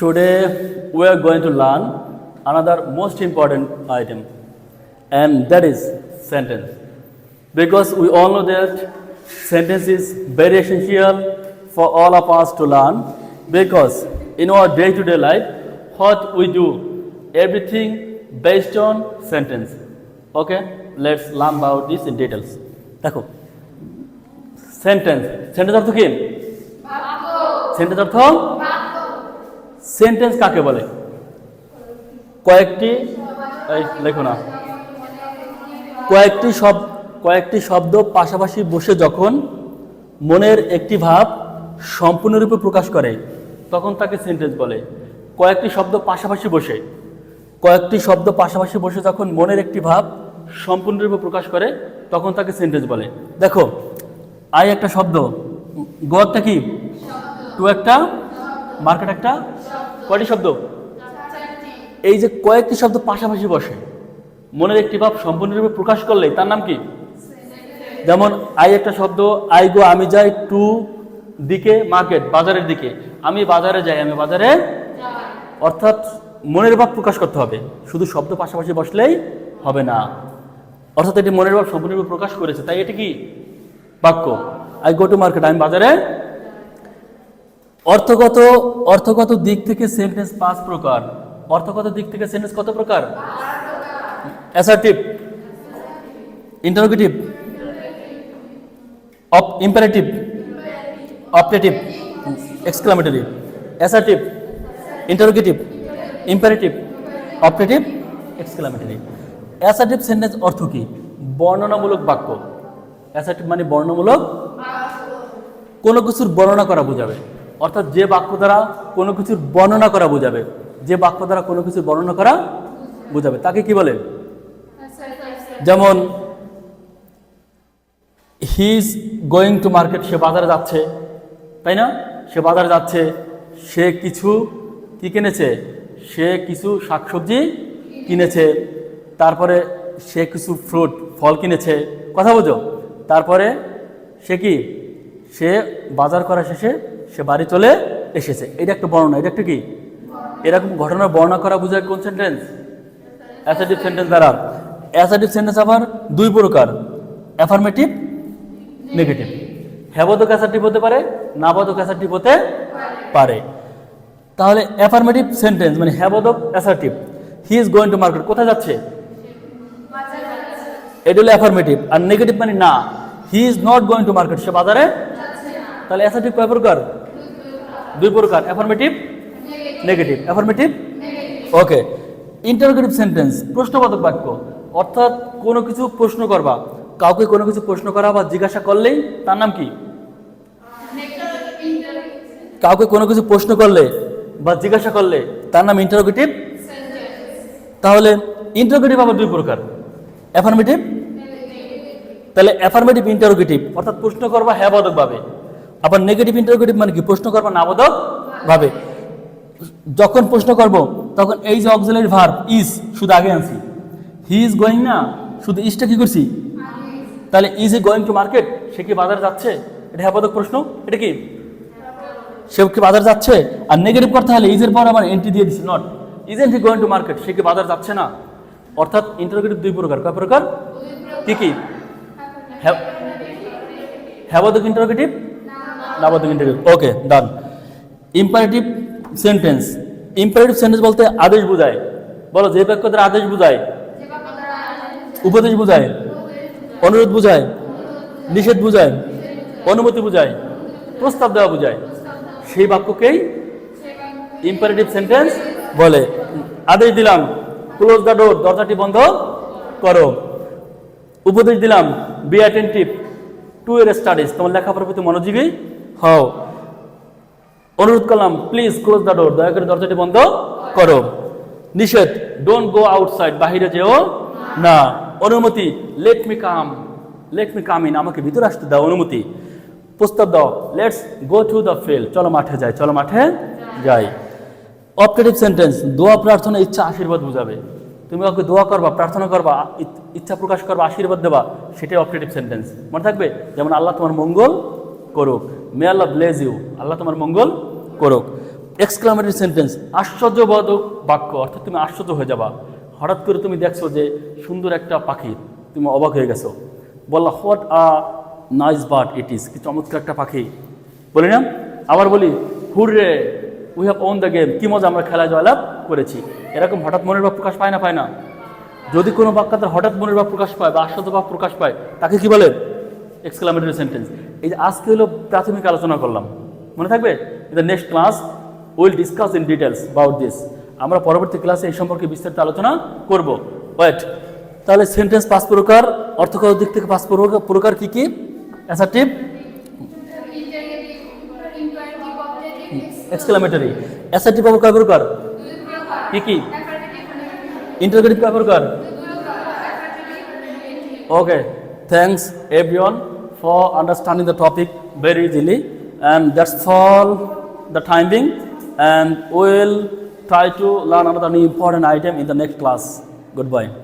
Today we are going to learn another most important item and that is sentence. Because we all know that sentence is very essential for all of us to learn because in our day-to-day life what we do everything based on sentence. Okay, let's learn about this in details. দেখো sentence sentence অর্থ কি sentence অর্থ sentence কাকে বলে? কয়েকটি লেখো না। কয়েকটি শব, কয়েকটি শব্দ পাশাপাশি বসে যখন মনের একটি ভাব সম্পূর্ণরূপে প্রকাশ করে, তখন তাকে সেন্টেন্স বলে। কয়েকটি শব্দ পাশাপাশি বসে, কয়েকটি শব্দ পাশাপাশি বসে যখন মনের একটি ভাব সম্পূর্ণরূপে প্রকাশ করে, তখন তাকে সেন্টেন্স বলে। দেখো, আই একটা শব্দ গোয়ারটা কি? টু একটা মার্কেট একটা কয়টি শব্দ? এই যে কয়েকটি শব্দ পাশাপাশি বসে। মনের একটি ভাব সম্পূর্ণরূপে প্রকাশ করলে তার নাম কি? যেমন, আই একটা শব্দ, আই গো, আমি যাই টু দিকে মার্কেট, বাজারের দিকে। আমি বাজারে যাই, আমি বাজারে অর্থাৎ মনের ভাব প্রকাশ করতে হবে। শুধু শব্দ পাশাপাশি বসলেই হবে না। অর্থাৎ এটি মনের ভাব সম্পূর্ণরূপে প্রকাশ করেছে। তাই এটি কি? বাক্য, আই গো টু মার্কেট, আমি বাজারে অর্থগত অর্থগত দিক থেকে সেন্টেন্স পাঁচ প্রকার। অর্থগত দিক থেকে সেন্টেন্স কত প্রকার? Assertive interrogative op imperative optative exclamatory assertive interrogative imperative optative exclamatory assertive sentence অর্থ কি? বর্ণনামূলক বাক্য। অ্যাসার্টিভ মানে বর্ণনামূলক? কোনো কিছুর বর্ণনা করা বোঝাবে। অর্থাৎ যে বাক্য দ্বারা কোনো কিছুর বর্ণনা করা বোঝাবে, যে বাক্য দ্বারা কোনো কিছুর বর্ণনা করা বোঝাবে, তাকে কি বলে? যেমন he is going to market সে বাজারে যাচ্ছে। তাই না? সে বাজারে যাচ্ছে, সে কিছু কি কিনেছে? সে কিছু শাকসবজি কিনেছে। তারপরে সে কিছু ফ্রুট ফল কিনেছে। কথা বোঝো? তারপরে সে কি? সে বাজার করা শেষে সে বাড়ি চলে এসেছে। এটা একটা বর্ণনা, এটা একটা কি? এরকম ঘটনার বর্ণনা করা বোঝায় কোন সেন্টেন্স অ্যাসাটিভ সেন্টেন্স দ্বারা। অ্যাসাটিভ সেন্টেন্স আবার দুই প্রকার অ্যাফার্মেটিভ নেগেটিভ হ্যাবোধক অ্যাসার্টিভ হতে পারে নাবোধক অ্যাসার্টিভ হতে পারে। তাহলে অ্যাফার্মেটিভ সেন্টেন্স মানে হ্যাবোধক assertive he is going to market কোথায় যাচ্ছে? এটা হলো অ্যাফার্মেটিভ আর নেগেটিভ মানে না। He is not going to market সে বাজারে তাহলে অ্যাসার্টিভ কয় প্রকার? দুই প্রকার affirmative negative affirmative okay interrogative sentence প্রশ্নবোধক বাক্য। অর্থাৎ কোনো কিছু প্রশ্ন করবা, কাউকে কোনো কিছু প্রশ্ন করা বা জিজ্ঞাসা করলেই তার নাম কি? কাউকে কোনো কিছু প্রশ্ন করলে বা জিজ্ঞাসা করলে তার নাম ইন্টারোগেটিভ তাহলে ইন্টারোগেটিভ আবার দুই প্রকার। অ্যাফার্মেটিভ তাহলে অ্যাফার্মেটিভ ইন্টারোগেটিভ অর্থাৎ প্রশ্ন করবা হ্যাঁ বোধক ভাবে আবার নেগেটিভ ইন্টারোগেটিভ মানে কি? প্রশ্ন করবা না বোধক ভাবে। যখন প্রশ্ন করব, তখন এই যে অক্সিলারি ভার্ব ইজ শুধু আগে আনছি। হি ইজ গোয়িং না, শুধু ইজটা কি করছি? তাহলে is a going to market সে কি বাজারে যাচ্ছে? এটা হ্যাপাদক প্রশ্ন? এটা কি? সে কি বাজার যাচ্ছে? আর নেগেটিভ করতে হলে ইজের পর আমার এন্ট্রি দিয়ে দিচ্ছে not isn't he going to market সে কি বাজার যাচ্ছে না? অর্থাৎ ইন্টারোগেটিভ দুই প্রকার। কয় প্রকার? কি কি? হ্যাবাদক interrogative নাবাদক interrogative okay done imperative sentence imperative sentence বলতে আদেশ বোঝায়। বলো, যে বাক্য দ্বারা আদেশ বোঝায়? উপদেশ বোঝায়। অনুরোধ বোঝায়। নিষেধ বোঝায়। অনুমতি বোঝায়। প্রস্তাব দেওয়া বোঝায়। সেই বাক্যকেই ইম্পারেটিভ সেন্টেন্স বলে। আদেশ দিলাম ক্লোজ দ্য ডোর দরজাটি বন্ধ করো। উপদেশ দিলাম be attentive to your studies তোমার লেখাপড়ার প্রতি মনোযোগী হও। অনুরোধ করলাম প্লিজ ক্লোজ দ্য ডোর দয়া করে দরজাটি বন্ধ করো। নিষেধ ডোন্ট গো আউটসাইড বাহিরে যেও না। অনুমতি let me come let me come in আমাকে ভিতরে আসতে দাও, অনুমতি। প্রস্তাব দাও let's go to the field চলো মাঠে যাই, চলো মাঠে যাই। অপটেটিভ সেন্টেন্স দোয়া, প্রার্থনা, ইচ্ছা, আশীর্বাদ বুঝাবে। তুমি কাউকে দোয়া করবা, প্রার্থনা করবা, ইচ্ছা প্রকাশ করবা, আশীর্বাদ দেবা, সেটাই অপটেটিভ সেন্টেন্স মনে থাকবে? যেমন আল্লাহ তোমার মঙ্গল করুক। মে আল্লাহ ব্লেজ ইউ আল্লাহ তোমার মঙ্গল করুক। এক্সক্লামেটরি সেন্টেন্স আশ্চর্যবোধক বাক্য, অর্থাৎ তুমি আশ্চর্য হয়ে যাবা। হঠাৎ করে তুমি দেখছ যে সুন্দর একটা পাখি, তুমি অবাক হয়ে গেছো। বললা what a nice bird it is কি চমৎকার একটা পাখি। বলি না? আবার বলি, hurray we have won the game কি মজা, আমরা খেলা জয়লাভ করেছি। এরকম হঠাৎ মনের ভাব প্রকাশ পায় না পায় না। যদি কোনো বাক্যান্তর হঠাৎ মনের ভাব প্রকাশ পায় বা আশ্চর্য ভাব প্রকাশ পায়, তাকে কি বলে? এক্সক্লামেটরি সেন্টেন্স এই যে আজকে হলো প্রাথমিক আলোচনা করলাম। মনে থাকবে? The next class will discuss in details about this আমরা পরবর্তী ক্লাসে এই সম্পর্কে বিস্তারিত আলোচনা করব। ওয়েট তাহলে সেন্টেন্স পাঁচ প্রকার অর্থগত দিক থেকে পাঁচ প্রকার কি কি? অ্যাসার্টিভ এক্সক্লামেটরি অ্যাসার্টিভ আবার কয় প্রকার? কি কি? ইন্টারগেটিভ কয় প্রকার? Okay, thanks everyone. For understanding the topic very easily. And that's all the time being. And we'll try to learn another new important item in the next class. Goodbye.